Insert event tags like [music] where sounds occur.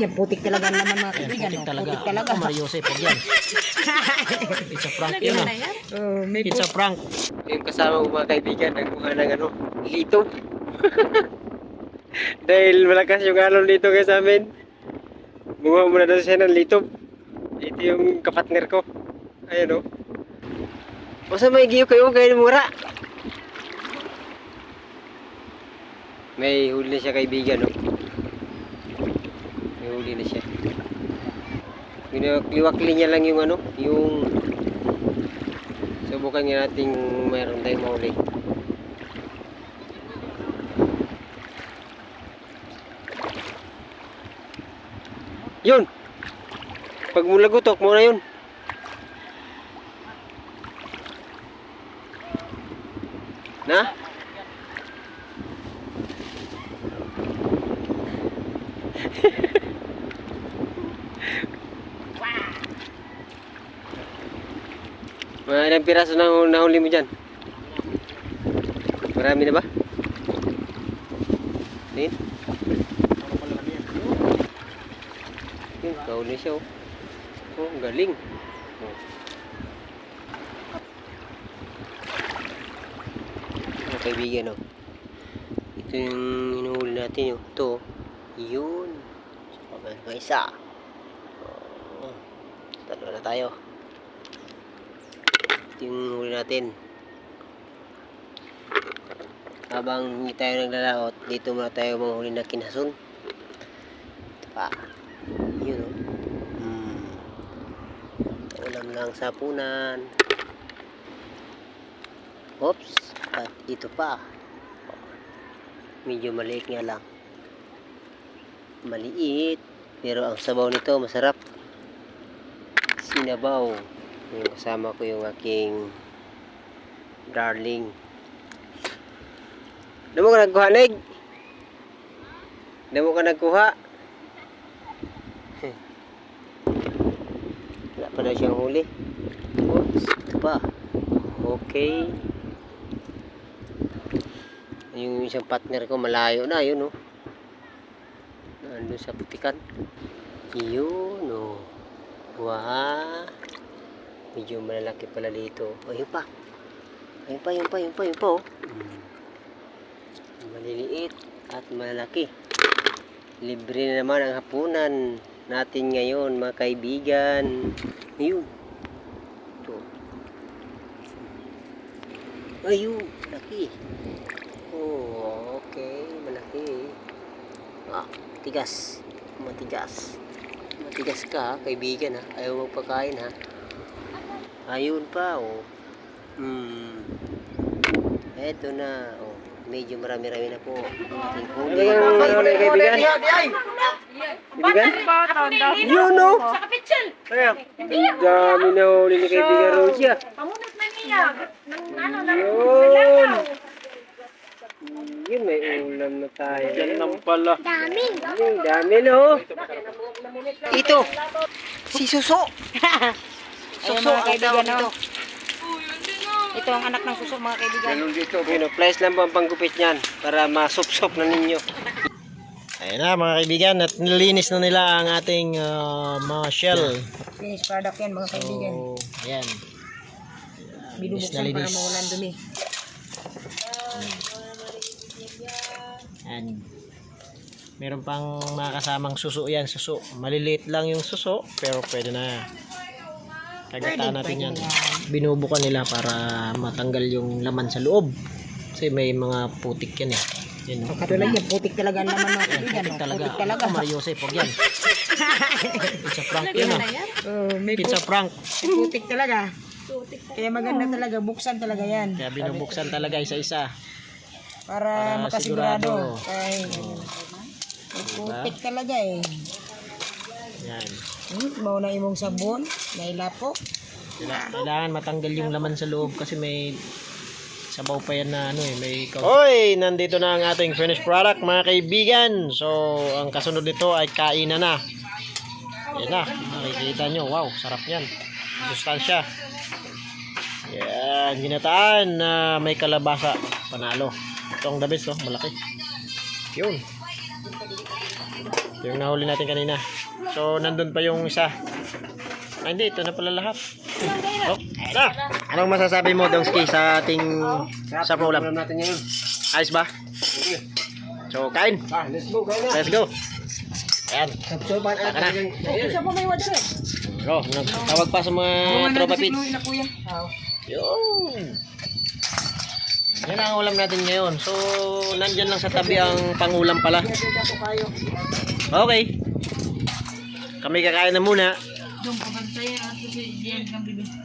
Yan, putik talaga ang laman mga Ayan, kaibigan. putik oh. talaga. Putik talaga. Ako, Mario Jose, pag yan. It's a prank yun ah. Oh, may It's a prank. Yung kasama ko mga kaibigan, nagkuha ng ano, lito. [laughs] Dahil malakas yung alon dito guys sa amin. Bunga muna daw siya ng lito. Ito yung kapatner ko. Ayan o. O sa may giyo kayo, gaya mura. May huli na siya kaibigan, no? May huli na siya. Liwakli niya lang yung ano, yung Subukan nga natin mayroon tayong mahuli. Yun! Pag mula gutok mo na yun. Na? Mga ilang piraso na nahuli mo dyan? Marami na ba? Tingin? Yun, kahuli siya oh. Oh, galing. Oh. Mga kaibigan oh. Ito yung inuhuli natin oh. Ito oh. Yun. So, may isa. Oh. Tatlo na tayo. Yung huli natin. Habang hindi tayo naglalaot, dito muna tayo manghuli na kinasun. Ito pa. Yun o. Hmm. Ulam lang sa punan. Oops. At ito pa. Medyo maliit nga lang. Maliit. Pero ang sabaw nito masarap. Sinabaw. Yung kasama ko yung aking darling. Damo ka nagkuha, Neg? Damo ka nagkuha? [laughs] Wala pa na siyang huli. Oops, ito pa. Okay. Yung isang partner ko malayo na, yun oh. Nandun sa putikan. Yun oh. Wah. Medyo malalaki pala dito. Oh, yun pa. Ayun pa, yun pa, yun pa, yun pa oh. Hmm. Maliliit at malalaki. Libre na naman ang hapunan natin ngayon mga kaibigan. Ayun. Ito. Ayun, laki. Oh, okay, malaki. Ah, tigas. Matigas. Matigas ka, kaibigan ha. Ayaw magpakain ha. Ayun pa, oh. Hmm. Eto na, oh. Medyo marami-rami na po. Ating huli. Yung ano na kaibigan? Kaibigan? Yun, no? Kaya, ang dami na huli ni kaibigan Rosia. Pamunot na niya. Ano, Yun. Yun, may ulam na tayo. Yan pala. Ang dami, no? Ito, si Suso. [laughs] Ayan Suso mga ang kaibigan, tawag no? ito. Ito ang anak ng suso mga kaibigan. Ganun dito. Yun, place lang po ang panggupit niyan para masup-sup na ninyo. Ayun na mga kaibigan, at nilinis na nila ang ating ah, mga shell. Finished product yan mga kaibigan. So, ayan. Binubuksan para linis. mawalan dumi. Ayan. Meron pang mga kasamang suso yan, suso. Maliliit lang yung suso, pero pwede na. Kagataan natin yan. Binubukan nila para matanggal yung laman sa loob. Kasi may mga putik yan eh. Yan, So, oh. katulad yan, putik talaga ang laman mga kaibigan. Putik oh. talaga. Putik talaga. Ako, Mario Jose, pag yan. It's a prank yun ah. Oh, may It's a prank. putik talaga. Kaya maganda talaga, buksan talaga yan. Kaya binubuksan talaga isa-isa. Para, Para makasigurado. sigurado. Ay, may putik talaga eh. Yan. Hmm, mauna imong sabon, nailapok. Kaila- Kailangan matanggal yung laman sa loob kasi may sabaw pa yan na ano eh, may Hoy, nandito na ang ating finished product mga kaibigan. So, ang kasunod nito ay kainan na. Yan na, makikita nyo. Wow, sarap yan. Sustansya. Yan, ginataan na may kalabasa. Panalo. Ito ang the best, oh, malaki. Yun. Yung nahuli natin kanina. So, nandun pa yung isa. Ay, hindi. Ito na pala lahat. Oh, na. Anong masasabi mo, Dongski, sa ating sa ulam? natin ngayon. Ayos ba? So, kain. Ah, let's go, kaya na. Let's go. Ayan. Na. Isa pa may wadso eh. Bro, tawag pa sa mga tropa pits. Yun. Yan ang ulam natin ngayon. So, nandyan lang sa tabi ang pangulam pala. Okay. Kami kakain na muna. Doon pabantayan at si Jen ng bibig.